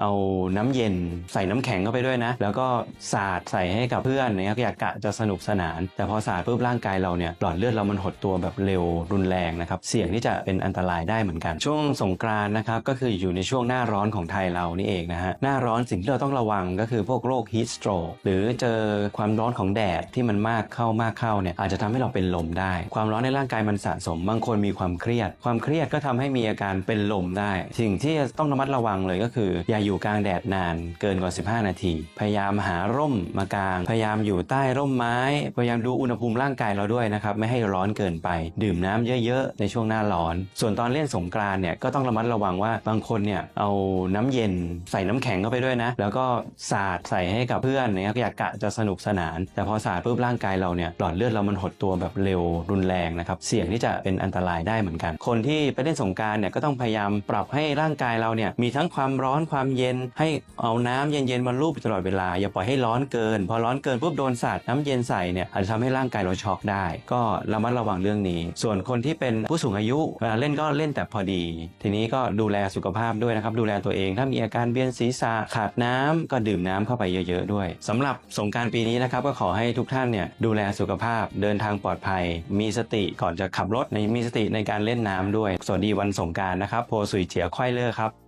เอาน้ำเย็นใส่น้ำแข็งเข้าไปด้วยนะ แล้วก็สาดใส่ให้กับเพื่อนเนี่ยอยากกะจะสนุกสนาน แต่พอสาดปุ๊บร่างกายเราเนี่ยหลอดเลือดเรามันหดตัวแบบเร็วรุนแรงนะครับเสี่ยงที่จะเป็นอันตรายได้เหมือนกัน ช่วงสงกรานนะครับก็คืออยู่ในช่วงหน้าร้อนของไทยเรานี่เองนะฮะหน้าร้อนสิ่งที่เราต้องระวังก็คือพวกโรค heat stroke หรือเจอความร้อนของแดดที่มันมากเข้ามากเข้าเนี่ยอาจจะทำให้เราเป็นลมได้ ความร้อนในร่างกายมันสะสมบางคนมีความเครียด ความเครียดก็ทำให้มีอาการเป็นลมได้ สิ่งที่ต้องระมัดระวังเลยก็คืออย่าอยู่กลางแดดนานเกินกว่า 15 นาที พยายามหาร่มมากาง พยายามอยู่ใต้ร่มไม้ พยายามดูอุณหภูมิร่างกายเราด้วยนะครับ ไม่ให้ร้อนเกินไป ดื่มน้ำเยอะๆ ในช่วงหน้าร้อน ส่วนตอนเล่นสงกรานเนี่ยก็ต้องระมัดระวังว่าบางคนเนี่ยเอาน้ำเย็นใส่น้ำแข็งเข้าไปด้วยนะ แล้วก็สาดใส่ให้กับเพื่อนเนี่ยอยากกะจะสนุกสนาน แต่พอสาดปุ๊บร่างกายเราเนี่ยหลอดเลือดเรามันหดตัวแบบเร็วรุนแรงนะครับเสี่ยงที่จะเป็นอันตรายได้เหมือนกัน คนที่ไปเล่นสงการเนี่ยก็ต้องพยายามปรับให้ร่างกายเราเนี่ยมีทั้งความร้อนความเย็นให้เอาน้ำเย็นๆมาลูบตลอดเวลา อย่าปล่อยให้ร้อนเกิน พอร้อนเกินปุ๊บโดนสาดน้ำเย็นใส่เนี่ยอาจจะทำให้ร่างกายเราช็อกได้ ก็ระมัดระวังเรื่องนี้ ส่วนคนที่เป็นผู้สูงอายุเวลาเล่นก็เล่นแต่พอดี ทีนี้ก็ดูแลสุขภาพด้วยนะครับ ดูแลตัวเอง ถ้ามีอาการเบียนศีรษะขาดน้ำก็ดื่มน้ำเข้าไปเยอะ ๆ ด้วยสำหรับสงการปีนี้นะครับก็ขอให้ทุกท่านเนี่ยดูแลสุขภาพเดินทางปลอดภัย มีสติก่อนจะขับรถในมีสติในการเล่นน้ำด้วย สวัสดีวันสงการนะครับโพสุยเฉียควายเลอร์ครับ